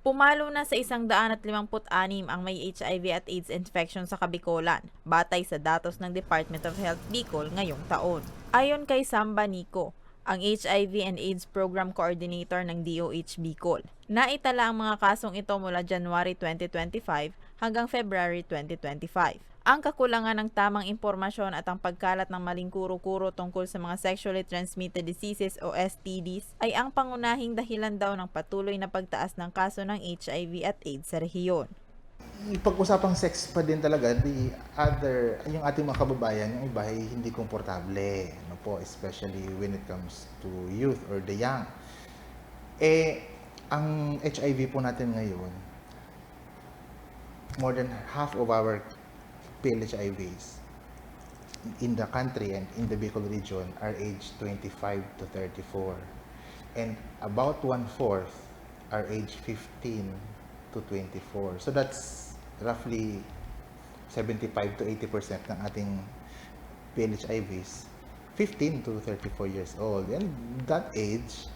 Pumalo na sa 156 ang may HIV at AIDS infection sa Kabikolan, batay sa datos ng Department of Health Bicol ngayong taon. Ayon kay Samba Nico, ang HIV and AIDS Program Coordinator ng DOH Bicol. Naitala ang mga kasong ito mula January 2025 hanggang February 2025. Ang kakulangan ng tamang impormasyon at ang pagkalat ng maling kuro-kuro tungkol sa mga sexually transmitted diseases o STDs ay ang pangunahing dahilan daw ng patuloy na pagtaas ng kaso ng HIV at AIDS sa rehiyon. pag-usapang sex pa din talaga, the other, yung ating mga kababayan, yung iba ay hindi komportable, ano po, especially when it comes to youth or the young. Eh, ang HIV po natin ngayon, more than half of our PLHIVs in the country and in the Bicol region are aged 25 to 34. And about one-fourth are aged 15 to 24. So that's roughly 75 to 80% ng ating PLHIVs 15 to 34 years old. And that age,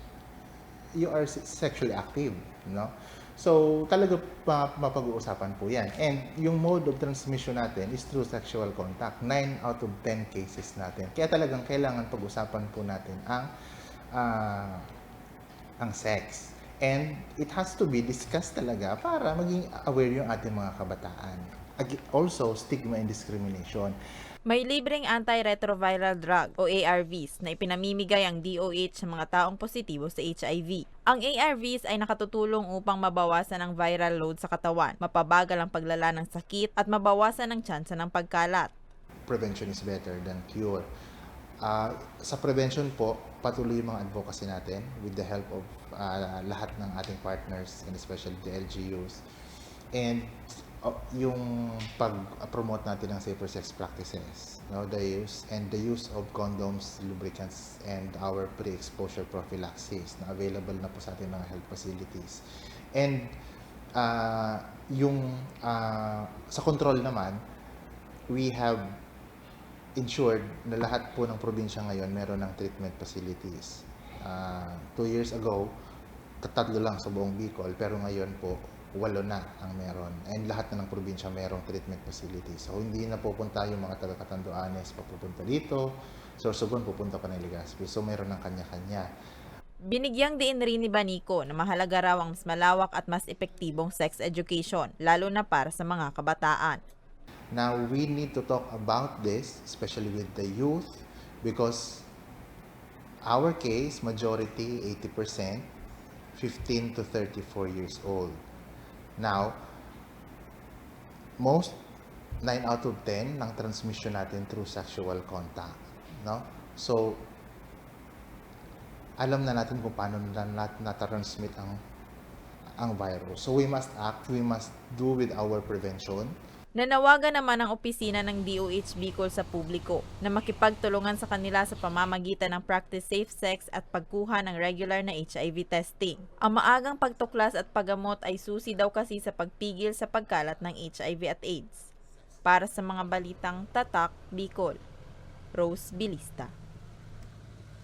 you are se- sexually active, no? So, talaga pa, mapag-uusapan po yan. And yung mode of transmission natin is through sexual contact. 9 out of 10 cases natin. Kaya talagang kailangan pag-usapan po natin ang ah, ang sex. And it has to be discussed talaga para maging aware yung ating mga kabataan. Also, stigma and discrimination. May libreng antiretroviral drug o ARVs na ipinamimigay ang DOH sa mga taong positibo sa HIV. Ang ARVs ay nakatutulong upang mabawasan ang viral load sa katawan, mapabagal ang paglala ng sakit at mabawasan ang tsansa ng pagkalat. prevention is better than cure. Ah, sa prevention po, patuloy yung mga advocacy natin with the help of ah, lahat ng ating partners and especially the LGUs. And yung pag-promote natin ng safer sex practices, no, the use and the use of condoms, lubricants, and our pre-exposure prophylaxis na available na po sa ating mga health facilities. And ah, yung ah, sa control naman, we have ensured na lahat po ng probinsya ngayon meron ng treatment facilities. Ah, two years ago, tatlo lang sa buong Bicol, pero ngayon po, walo na ang meron. And lahat na ng probinsya merong treatment facilities. So, hindi na pupunta yung mga taga Catanduanes papupunta dito. Sorsogon pupunta pa ng Legazpi. So, meron ng kanya-kanya. Binigyang diin rin ni Banico na mahalaga raw ang mas malawak at mas epektibong sex education, lalo na para sa mga kabataan. Now, we need to talk about this, especially with the youth, because our case, majority, 80%, 15 to 34 years old. Now, most, 9 out of 10 ng transmission natin through sexual contact. No? So, alam na natin kung paano na nat- na-transmit ang ang virus. So we must act, we must do with our prevention. Nanawagan naman ang opisina ng DOH Bicol sa publiko na makipagtulungan sa kanila sa pamamagitan ng practice safe sex at pagkuha ng regular na HIV testing. Ang maagang pagtuklas at paggamot ay susi daw kasi sa pagpigil sa pagkalat ng HIV at AIDS. Para sa mga balitang tatak, Bicol, Rose Bilista.